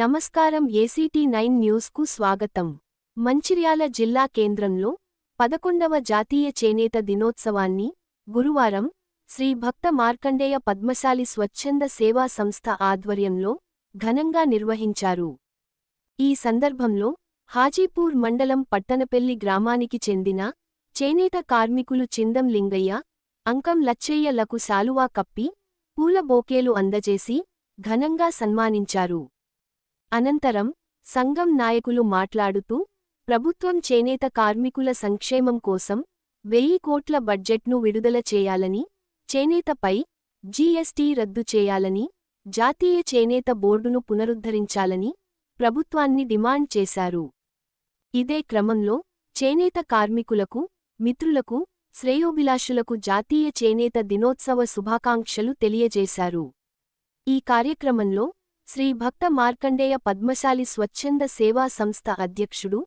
నమస్కారం ACT nine న్యూస్కు స్వాగతం. మంచిర్యాల జిల్లా కేంద్రంలో పదకొండవ జాతీయ చేనేత దినోత్సవాన్ని గురువారం శ్రీ భక్త మార్కండేయ పద్మశాలి స్వచ్ఛంద సేవా సంస్థ ఆధ్వర్యంలో ఘనంగా నిర్వహించారు. ఈ సందర్భంలో హాజీపూర్ మండలం పట్టణపెల్లి గ్రామానికి చెందిన చేనేత కార్మికులు చిందం లింగయ్య అంకం లచ్చయ్యలకు శాలువా కప్పి పూల బోకేలు అందజేసి ఘనంగా సన్మానించారు. అనంతరం సంఘం నాయకులు మాట్లాడుతూ ప్రభుత్వం చేనేత కార్మికుల సంక్షేమం కోసం వెయ్యి కోట్ల బడ్జెట్ను విడుదల చేయాలని చేనేతపై జీఎస్టీ రద్దు చేయాలని జాతీయ చేనేత బోర్డును పునరుద్ధరించాలని ప్రభుత్వాన్ని డిమాండ్ చేశారు. ఇదే క్రమంలో చేనేత కార్మికులకు మిత్రులకు శ్రేయోభిలాషులకు జాతీయ చేనేత దినోత్సవ శుభాకాంక్షలు తెలియజేశారు. ఈ కార్యక్రమంలో శ్రీ భక్త మార్కండేయ పద్మశాలి స్వచ్ఛంద సేవా సంస్థ అధ్యక్షుడు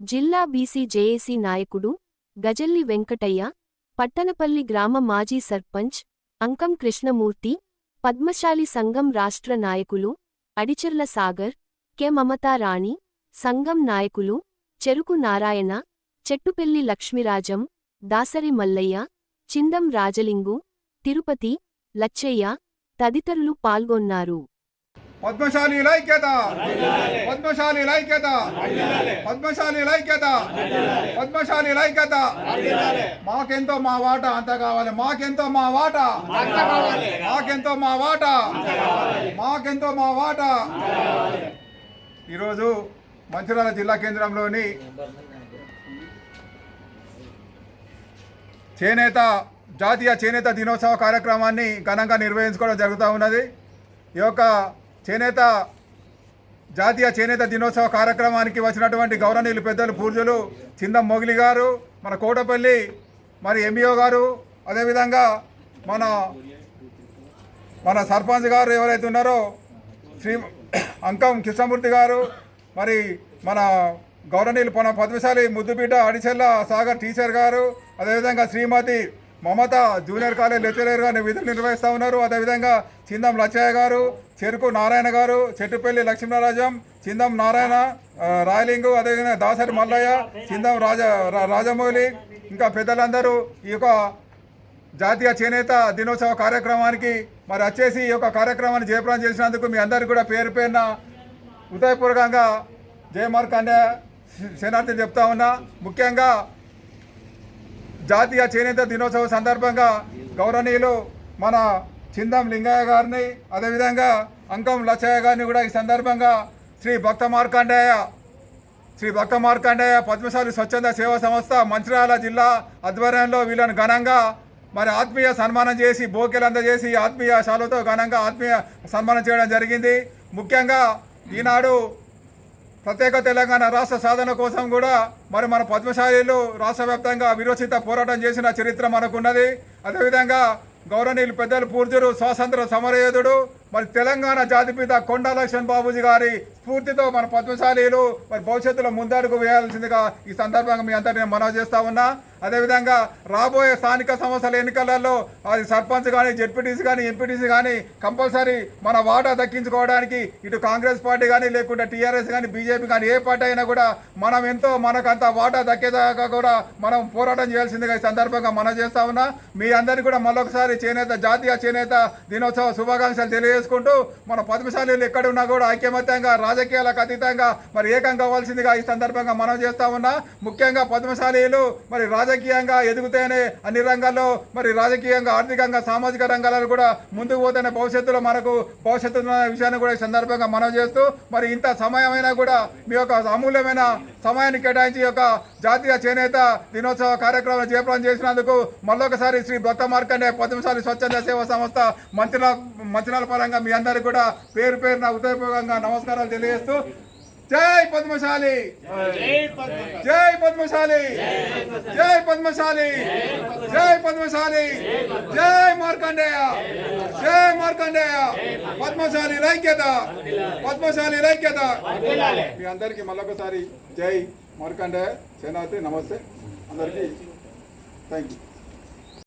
జిల్లా బీసీ జేఏసీ నాయకుడు గజల్లి వెంకటయ్య పట్టణపల్లి గ్రామ మాజీ సర్పంచ్ అంకం కృష్ణమూర్తి పద్మశాలి సంఘం రాష్ట్ర నాయకులు అడిచెర్ల సాగర్ కె మమతారాణి సంఘం నాయకులు చెరుకు నారాయణ చెట్టుపెల్లి లక్ష్మిరాజం దాసరి మల్లయ్య చిందం రాజలింగు తిరుపతి లచ్చయ్య తదితరులు పాల్గొన్నారు. పద్మశాలి ఐక్యత పద్మశాలి ఐక్యత పద్మశాలి ఐక్యత పద్మశాలి ఐక్యత మాకెంతో మా వాట అంత కావాలి. మాకెంతో మా వాట. మాకెంతో మా వాట. మాకెంతో మా వాట. ఈరోజు మంచిర్యాల జిల్లా కేంద్రంలోని చేనేత జాతీయ చేనేత దినోత్సవ కార్యక్రమాన్ని ఘనంగా నిర్వహించుకోవడం జరుగుతూ ఉన్నది. ఈ యొక్క చేనేత జాతీయ చేనేత దినోత్సవ కార్యక్రమానికి వచ్చినటువంటి గౌరవనీయులు పెద్దలు పూర్జులు చిందం మొగిలి గారు మన కోటపల్లి మరి ఎంఈఓ గారు అదేవిధంగా మన మన సర్పంచ్ గారు ఎవరైతే ఉన్నారో శ్రీ అంకం కృష్ణమూర్తి గారు మరి మన గౌరవనీయులు మన పద్మశాలి ముద్దుబిడ్డ అడిచెల్ల సాగర్ టీచర్ గారు అదేవిధంగా శ్రీమతి మమత జూనియర్ కాలేజ్ లెక్చరర్గా విధులు నిర్వహిస్తూ ఉన్నారు. అదేవిధంగా చిందం లచ్చయ్య గారు చెరుకు నారాయణ గారు చెట్టుపల్లి లక్ష్మీనరాజం చిందం నారాయణ రాయలింగు అదేవిధంగా దాసరి మల్లయ్య చిందం రాజ రా- రాజమౌళి ఇంకా పెద్దలందరూ ఈ యొక్క జాతీయ చేనేత దినోత్సవ కార్యక్రమానికి మరి వచ్చేసి ఈ యొక్క కార్యక్రమాన్ని జయప్రదం చేసినందుకు మీ అందరికీ కూడా పేరు పేరున హృదయపూర్వకంగా అనే శనార్థి చెప్తా ఉన్నా. ముఖ్యంగా జాతీయ చేనేత దినోత్సవం సందర్భంగా గౌరవనీయులు మన చిందం లింగయ్య గారిని అదేవిధంగా అంకం లచ్చయ్య గారిని కూడా ఈ సందర్భంగా శ్రీ భక్త మార్కాండేయ శ్రీ భక్త మార్కాండేయ పద్మశాలి స్వచ్ఛంద సేవా సంస్థ మంచిర్యాల జిల్లా ఆధ్వర్యంలో వీళ్ళను ఘనంగా మరి ఆత్మీయ సన్మానం చేసి బోకెలు అందజేసి ఆత్మీయ శాలతో ఘనంగా ఆత్మీయ సన్మానం చేయడం జరిగింది. ముఖ్యంగా ఈనాడు ప్రత్యేక తెలంగాణ రాష్ట్ర సాధన కోసం కూడా మరి మన పద్మశాలీలు రాష్ట్ర వ్యాప్తంగా విరోచిత పోరాటం చేసిన చరిత్ర మనకున్నది. అదేవిధంగా గౌరవనీయులు పెద్దలు పూర్జులు స్వాతంత్ర సమరయోధుడు మరి తెలంగాణ జాతిపిత కొండా లక్ష్మణ్ బాబుజీ గారి స్ఫూర్తితో మన పద్మశాలీలు మరి భవిష్యత్తులో ముందడుగు వేయాల్సిందిగా ఈ సందర్భంగా మీ అందరినీ మనవి చేస్తా ఉన్నా. అదేవిధంగా రాబోయే స్థానిక సంస్థల ఎన్నికలలో అది సర్పంచ్ కానీ జెడ్పీటీసీ కానీ ఎంపీటీసీ కానీ కంపల్సరీ మన వాటా దక్కించుకోవడానికి ఇటు కాంగ్రెస్ పార్టీ కానీ లేకుంటే టీఆర్ఎస్ కానీ బీజేపీ కానీ ఏ పార్టీ అయినా కూడా మనం ఎంతో మనకంత వాటా దక్కేదాకా కూడా మనం పోరాటం చేయాల్సిందిగా ఈ సందర్భంగా మనం చేస్తా ఉన్నా. మీ అందరికీ కూడా మరొకసారి చేనేత జాతీయ చేనేత దినోత్సవ శుభాకాంక్షలు తెలియజేసుకుంటూ మన పద్మశాలీలు ఎక్కడ ఉన్నా కూడా ఐక్యమత్యంగా రాజకీయాలకు అతీతంగా మరి ఏకం కావాల్సిందిగా ఈ సందర్భంగా మనం చేస్తా ఉన్నా. ముఖ్యంగా పద్మశాలీలు మరి రాజకీయంగా ఎదుగుతేనే అన్ని రంగాల్లో మరి రాజకీయంగా ఆర్థికంగా సామాజిక రంగాలను కూడా ముందుకు పోతేనే భవిష్యత్తులో మనకు భవిష్యత్తు విషయాన్ని కూడా ఈ సందర్భంగా మనం చేస్తూ మరి ఇంత సమయమైనా కూడా మీ యొక్క అమూల్యమైన సమయాన్ని కేటాయించి యొక్క జాతీయ చేనేత దినోత్సవ కార్యక్రమం చేపలం చేసినందుకు మళ్ళొకసారి శ్రీ భక్త మార్కండే పద్మశాలి స్వచ్ఛంద సేవా సంస్థ మంత్రుల మంత్రినాల పరంగా మీ అందరికీ కూడా పేరు పేరున హృదయపూర్వకంగా నమస్కారాలు తెలియజేస్తూ జై పద్మశాలి జై పద్మశాలి జై పద్మశాలి జై పద్మశాలి జై మార్కండేయ జై మార్కండేయ పద్మశాలి ఐక్యత పద్మశాలి ఐక్యత మీ అందరికీ మళ్ళొకసారి జై మార్కండేయ. సేనాతి నమస్తే. అందరికీ థ్యాంక్ యూ